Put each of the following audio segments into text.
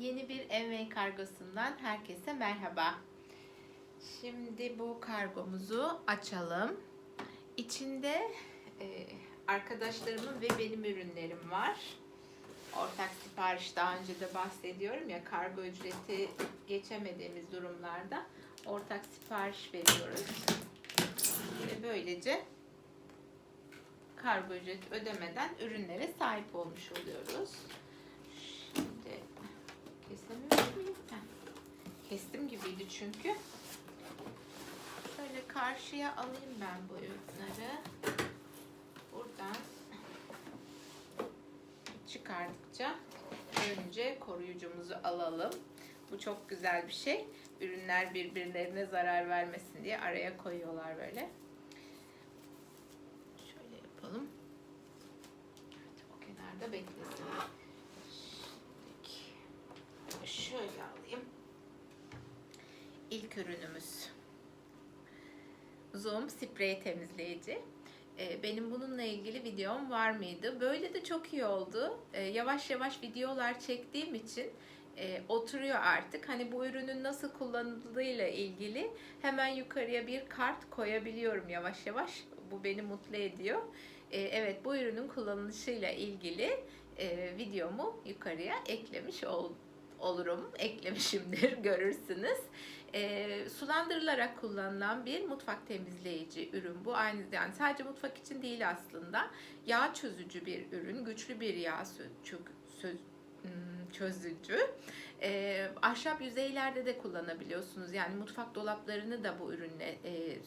Yeni bir Envey kargosundan herkese merhaba. Şimdi bu kargomuzu açalım. İçinde e, arkadaşlarımın ve benim ürünlerim var. Ortak sipariş daha önce de bahsediyorum ya kargo ücreti geçemediğimiz durumlarda ortak sipariş veriyoruz. Ve böylece kargo ücreti ödemeden ürünlere sahip olmuş oluyoruz. Çünkü. Şöyle karşıya alayım ben bu ürünleri. Buradan çıkardıkça önce koruyucumuzu alalım. Bu çok güzel bir şey. Ürünler birbirlerine zarar vermesin diye araya koyuyorlar böyle. Şöyle yapalım. Evet, o kenarda beklesin. Şimdi şöyle alayım. İlk ürünümüz. Zoom sprey temizleyici. Ee, Benim bununla ilgili videom var mıydı? Böyle de çok iyi oldu. Ee, Yavaş yavaş videolar çektiğim için e, oturuyor artık. Hani bu ürünün nasıl kullanıldığıyla ilgili hemen yukarıya bir kart koyabiliyorum yavaş yavaş. Bu beni mutlu ediyor. Ee, Evet bu ürünün kullanılışıyla ilgili e, videomu yukarıya eklemiş ol, olurum. Eklemişimdir görürsünüz. E, sulandırılarak kullanılan bir mutfak temizleyici ürün bu. Aynı yani sadece mutfak için değil aslında. Yağ çözücü bir ürün, güçlü bir yağ sö- çö- söz, hmm, çözücü. E, ahşap yüzeylerde de kullanabiliyorsunuz. Yani mutfak dolaplarını da bu ürünle e,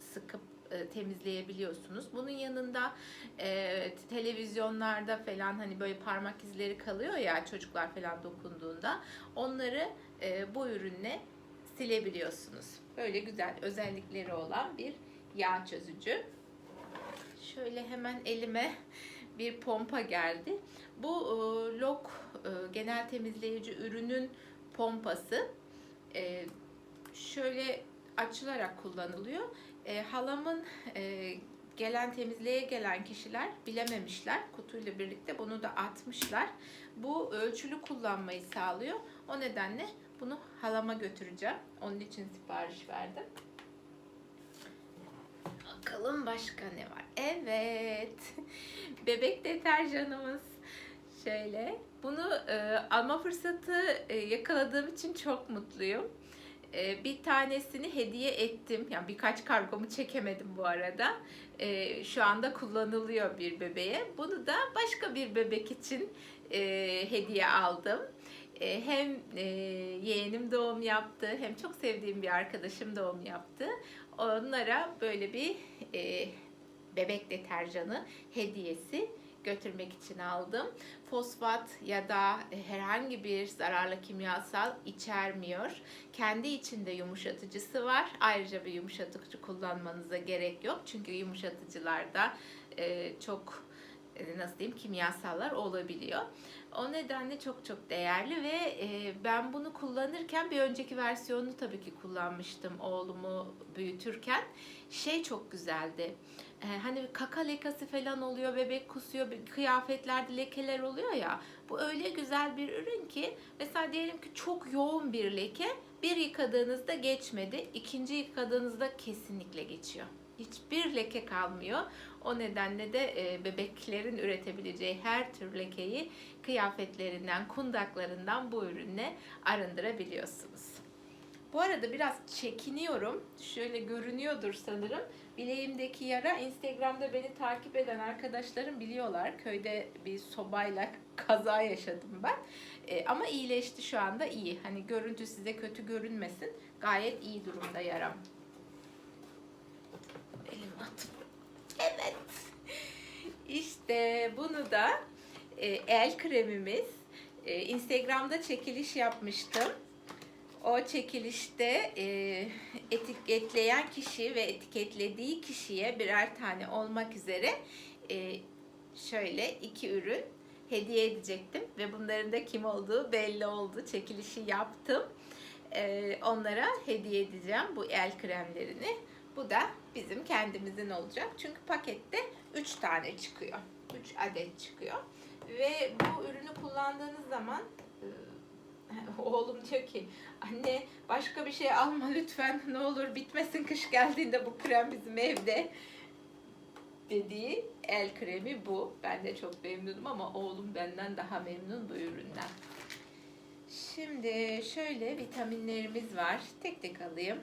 sıkıp e, temizleyebiliyorsunuz. Bunun yanında e, televizyonlarda falan hani böyle parmak izleri kalıyor ya çocuklar falan dokunduğunda onları e, bu ürünle silebiliyorsunuz. Böyle güzel özellikleri olan bir yağ çözücü. Şöyle hemen elime bir pompa geldi. Bu e, Lok e, genel temizleyici ürünün pompası. E, şöyle açılarak kullanılıyor. E, halamın e, gelen temizliğe gelen kişiler bilememişler. Kutuyla birlikte bunu da atmışlar. Bu ölçülü kullanmayı sağlıyor. O nedenle bunu halama götüreceğim. Onun için sipariş verdim. Bakalım başka ne var? Evet. Bebek deterjanımız. Şöyle. Bunu e, alma fırsatı e, yakaladığım için çok mutluyum. E, bir tanesini hediye ettim. Yani birkaç kargomu çekemedim bu arada. E, şu anda kullanılıyor bir bebeğe. Bunu da başka bir bebek için e, hediye aldım. E, hem e, yeğenim doğum yaptı hem çok sevdiğim bir arkadaşım doğum yaptı. Onlara böyle bir e, bebek deterjanı hediyesi götürmek için aldım. Fosfat ya da herhangi bir zararlı kimyasal içermiyor. Kendi içinde yumuşatıcısı var. Ayrıca bir yumuşatıcı kullanmanıza gerek yok. Çünkü yumuşatıcılarda e, çok e, nasıl diyeyim kimyasallar olabiliyor. O nedenle çok çok değerli ve e, ben bunu kullanırken bir önceki versiyonunu tabii ki kullanmıştım oğlumu büyütürken. Şey çok güzeldi. E, hani kaka lekası falan oluyor, bebek kusuyor, kıyafetlerde lekeler oluyor ya. Bu öyle güzel bir ürün ki mesela diyelim ki çok yoğun bir leke bir yıkadığınızda geçmedi. ikinci yıkadığınızda kesinlikle geçiyor. Hiçbir leke kalmıyor. O nedenle de e, bebeklerin üretebileceği her tür lekeyi kıyafetlerinden, kundaklarından bu ürünle arındırabiliyorsunuz. Bu arada biraz çekiniyorum. Şöyle görünüyordur sanırım. Bileğimdeki yara Instagram'da beni takip eden arkadaşlarım biliyorlar. Köyde bir sobayla kaza yaşadım ben. E, ama iyileşti şu anda iyi. Hani görüntü size kötü görünmesin. Gayet iyi durumda yaram. Elim at. Evet. İşte bunu da e, el kremimiz. E, Instagram'da çekiliş yapmıştım. O çekilişte e, etiketleyen kişi ve etiketlediği kişiye birer tane olmak üzere şöyle iki ürün hediye edecektim ve bunların da kim olduğu belli oldu. Çekilişi yaptım. Onlara hediye edeceğim bu el kremlerini. Bu da bizim kendimizin olacak. Çünkü pakette 3 tane çıkıyor. 3 adet çıkıyor. Ve bu ürünü kullandığınız zaman e, oğlum diyor ki anne başka bir şey alma lütfen ne olur bitmesin kış geldiğinde bu krem bizim evde dediği el kremi bu. Ben de çok memnunum ama oğlum benden daha memnun bu üründen. Şimdi şöyle vitaminlerimiz var. Tek tek alayım.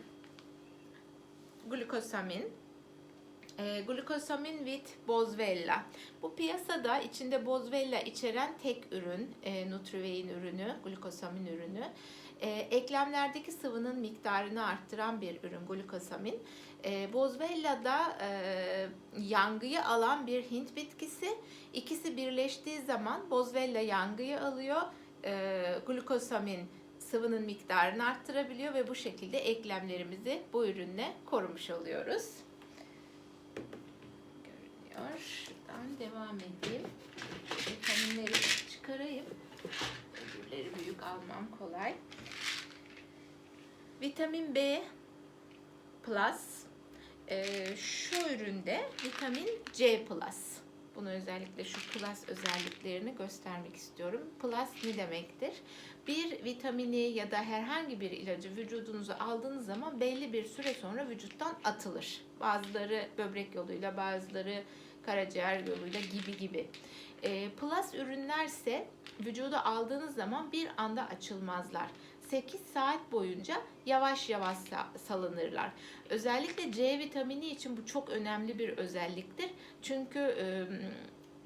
Glukosamin. E, glukosamin with bozvella. Bu piyasada içinde bozvella içeren tek ürün, e, Nutrivein ürünü, glukosamin ürünü. E, eklemlerdeki sıvının miktarını arttıran bir ürün glukosamin. E, bozvella da e, yangıyı alan bir Hint bitkisi. İkisi birleştiği zaman bozvella yangıyı alıyor, e, glukosamin sıvının miktarını arttırabiliyor ve bu şekilde eklemlerimizi bu ürünle korumuş oluyoruz. Görünüyor. Şuradan devam edeyim. Vitaminleri çıkarayım. Öbürleri büyük almam kolay. Vitamin B Plus. Ee, şu üründe vitamin C Plus. Bunu özellikle şu plus özelliklerini göstermek istiyorum. Plus ne demektir? Bir vitamini ya da herhangi bir ilacı vücudunuza aldığınız zaman belli bir süre sonra vücuttan atılır. Bazıları böbrek yoluyla, bazıları karaciğer yoluyla gibi gibi. E, plus ürünlerse vücuda aldığınız zaman bir anda açılmazlar. 8 saat boyunca yavaş yavaş salınırlar. Özellikle C vitamini için bu çok önemli bir özelliktir. Çünkü e,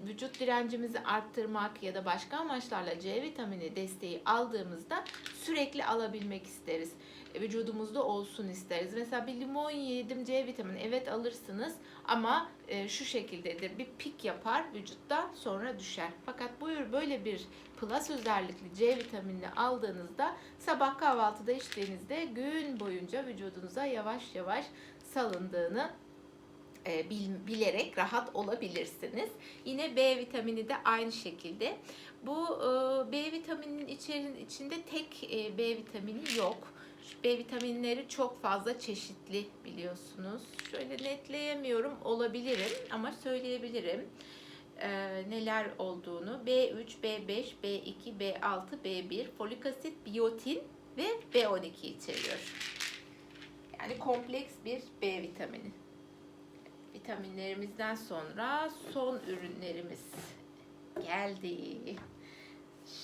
vücut direncimizi arttırmak ya da başka amaçlarla C vitamini desteği aldığımızda sürekli alabilmek isteriz. Vücudumuzda olsun isteriz. Mesela bir limon yedim C vitamini evet alırsınız ama e, şu şekildedir. Bir pik yapar vücutta sonra düşer. Fakat buyur böyle bir plus özellikli C vitaminini aldığınızda sabah kahvaltıda içtiğinizde gün boyunca vücudunuza yavaş yavaş salındığını e, bilerek rahat olabilirsiniz. Yine B vitamini de aynı şekilde. Bu e, B vitamininin içinde tek B vitamini yok. B vitaminleri çok fazla çeşitli biliyorsunuz. Şöyle netleyemiyorum olabilirim ama söyleyebilirim neler olduğunu. B3, B5, B2, B6, B1, folik asit, biyotin ve B12 içeriyor. Yani kompleks bir B vitamini vitaminlerimizden sonra son ürünlerimiz geldi.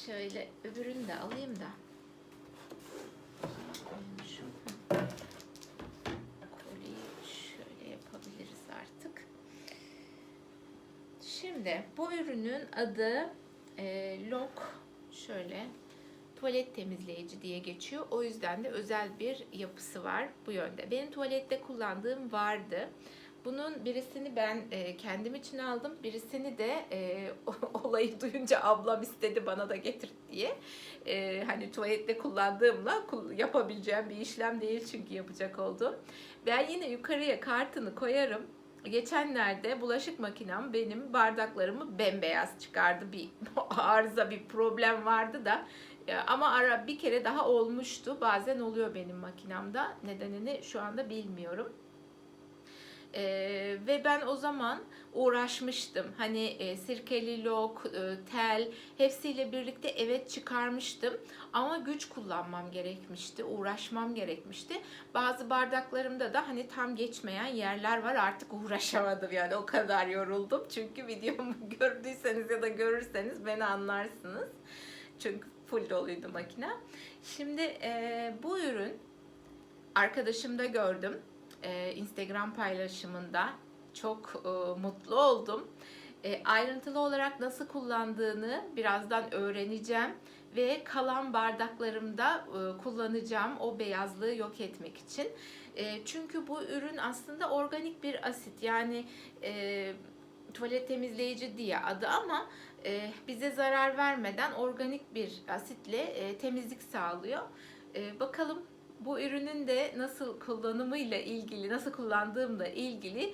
Şöyle öbürünü de alayım da. Şu koliyi şöyle yapabiliriz artık. Şimdi bu ürünün adı e, Lok şöyle tuvalet temizleyici diye geçiyor. O yüzden de özel bir yapısı var bu yönde. Benim tuvalette kullandığım vardı. Bunun birisini ben e, kendim için aldım. Birisini de e, olayı duyunca ablam istedi bana da getir diye. E, hani tuvalette kullandığımla yapabileceğim bir işlem değil çünkü yapacak oldum. Ben yine yukarıya kartını koyarım. Geçenlerde bulaşık makinem benim bardaklarımı bembeyaz çıkardı. Bir arıza, bir problem vardı da ama ara bir kere daha olmuştu. Bazen oluyor benim makinemde. Nedenini şu anda bilmiyorum. Ee, ve ben o zaman uğraşmıştım. Hani e, sirkeli lok, e, tel hepsiyle birlikte evet çıkarmıştım. Ama güç kullanmam gerekmişti, uğraşmam gerekmişti. Bazı bardaklarımda da hani tam geçmeyen yerler var artık uğraşamadım yani o kadar yoruldum. Çünkü videomu gördüyseniz ya da görürseniz beni anlarsınız. Çünkü full doluydu makine. Şimdi e, bu ürün arkadaşımda gördüm e, Instagram paylaşımında çok e, mutlu oldum. E, ayrıntılı olarak nasıl kullandığını birazdan öğreneceğim ve kalan bardaklarımda e, kullanacağım o beyazlığı yok etmek için. E, çünkü bu ürün aslında organik bir asit yani e, tuvalet temizleyici diye adı ama e, bize zarar vermeden organik bir asitle e, temizlik sağlıyor. E, bakalım bu ürünün de nasıl kullanımıyla ilgili, nasıl kullandığımla ilgili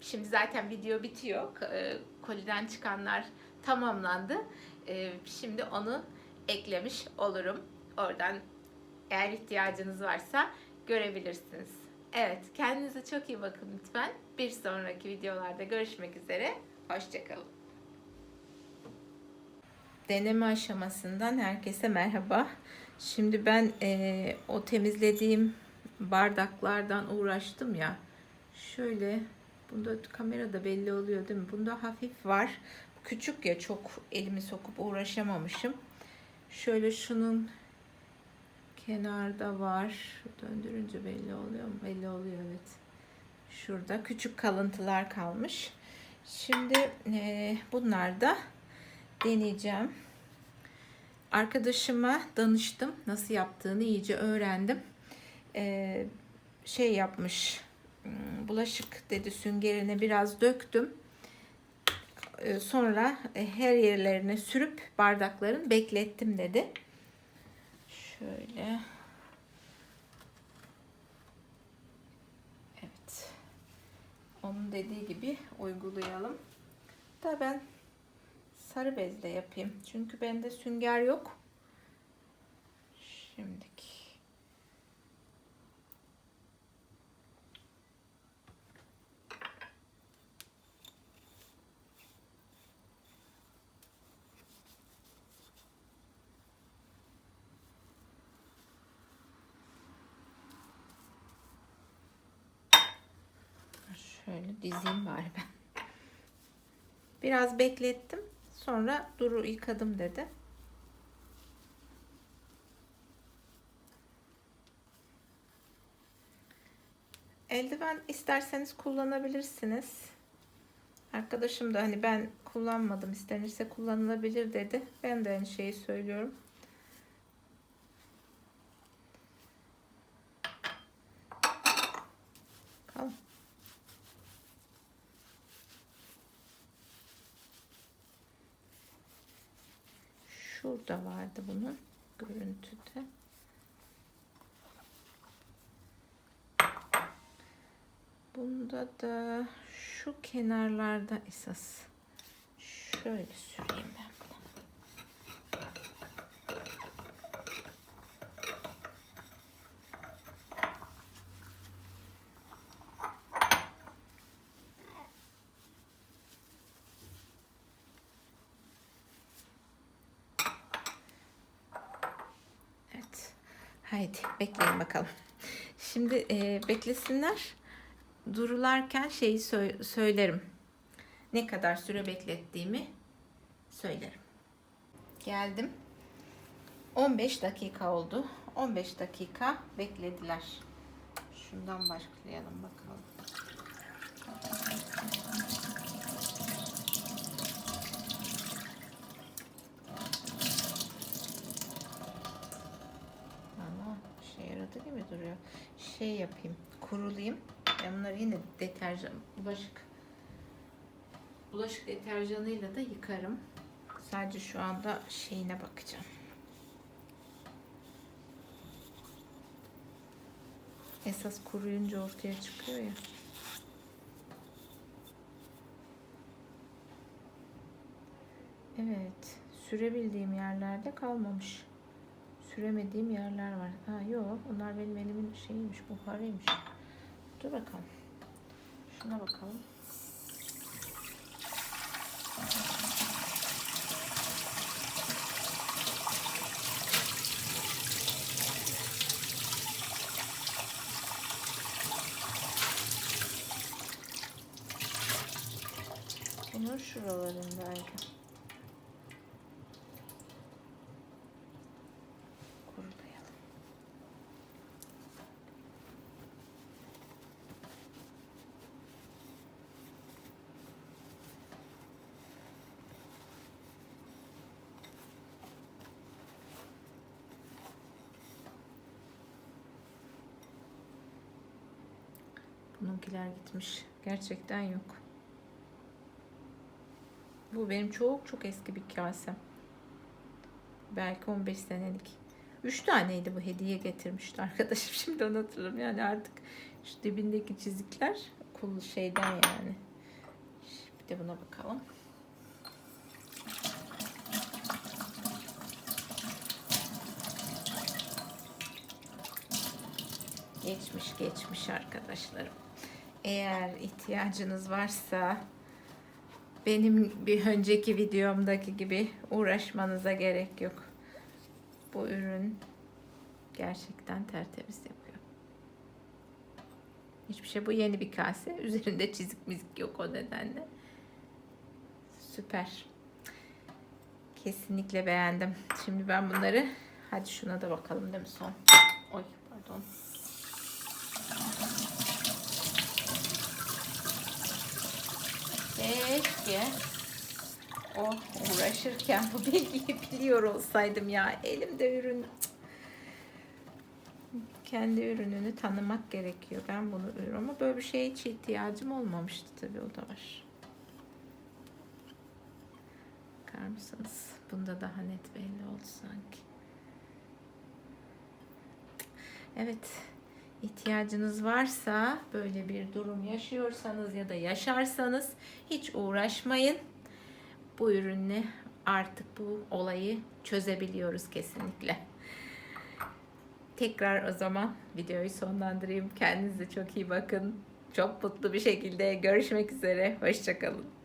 şimdi zaten video bitiyor. E, koliden çıkanlar tamamlandı. E, şimdi onu eklemiş olurum. Oradan eğer ihtiyacınız varsa görebilirsiniz. Evet, kendinize çok iyi bakın lütfen. Bir sonraki videolarda görüşmek üzere. Hoşçakalın. deneme aşamasından herkese merhaba. Şimdi ben eee, o temizlediğim bardaklardan uğraştım ya. Şöyle bunda kamerada belli oluyor değil mi? Bunda hafif var. Küçük ya çok elimi sokup uğraşamamışım. Şöyle şunun kenarda var. Döndürünce belli oluyor mu? Belli oluyor evet. Şurada küçük kalıntılar kalmış. Şimdi eee bunlar da deneyeceğim. Arkadaşıma danıştım. Nasıl yaptığını iyice öğrendim. Ee, şey yapmış. hmm, Bulaşık dedi süngerine biraz döktüm. Ee, sonra e, her yerlerine sürüp bardakların beklettim dedi. Şöyle. Evet. Onun dediği gibi uygulayalım. Da ben sarı bezle yapayım. Çünkü bende sünger yok. Şimdiki. Şöyle dizeyim bari ben. Biraz beklettim. Sonra Duru yıkadım dedi. Eldiven isterseniz kullanabilirsiniz. Arkadaşım da hani ben kullanmadım istenirse kullanılabilir dedi. Ben de aynı şeyi söylüyorum. Bakalım. Şurada vardı bunun görüntüde. Bunda da şu kenarlarda esas şöyle süreyim ben bunu. Evet. Haydi bekleyin bakalım. Şimdi e, beklesinler. Durularken şeyi sö- söylerim. Ne kadar süre beklettiğimi söylerim. Geldim. 15 dakika oldu. 15 dakika beklediler. Şundan başlayalım bakalım. Ama şey yaradı gibi duruyor. Şey yapayım, kurulayım. Ben bunları yine deterjan, bulaşık bulaşık deterjanıyla da yıkarım. Sadece şu anda şeyine bakacağım. Esas kuruyunca ortaya çıkıyor ya. Evet, sürebildiğim yerlerde kalmamış. Süremediğim yerler var. Ha yok, onlar benim elimin şeyiymiş, buharıymış. Dur bakalım. Şuna bakalım. Bunun şuralarındaydı. Bununkiler gitmiş. Gerçekten yok. Bu benim çok çok eski bir kasem. Belki 15 senelik. 3 taneydi bu hediye getirmişti arkadaşım. Şimdi onu hatırlıyorum. Yani artık şu dibindeki çizikler kul şeyden yani. Bir de buna bakalım. Geçmiş geçmiş arkadaşlarım. Eğer ihtiyacınız varsa benim bir önceki videomdaki gibi uğraşmanıza gerek yok. Bu ürün gerçekten tertemiz yapıyor. Hiçbir şey bu yeni bir kase. Üzerinde çizik mizik yok o nedenle. Süper. Kesinlikle beğendim. Şimdi ben bunları hadi şuna da bakalım değil mi son? Oy pardon. Keşke o uğraşırken bu bilgiyi biliyor olsaydım ya. Elimde ürün. Kendi ürününü tanımak gerekiyor. Ben bunu ürün ama böyle bir şeye hiç ihtiyacım olmamıştı tabii o da var. Bakar mısınız? Bunda daha net belli oldu sanki. Evet. İhtiyacınız varsa böyle bir durum yaşıyorsanız ya da yaşarsanız hiç uğraşmayın. Bu ürünle artık bu olayı çözebiliyoruz kesinlikle. Tekrar o zaman videoyu sonlandırayım. Kendinize çok iyi bakın. Çok mutlu bir şekilde görüşmek üzere. Hoşçakalın.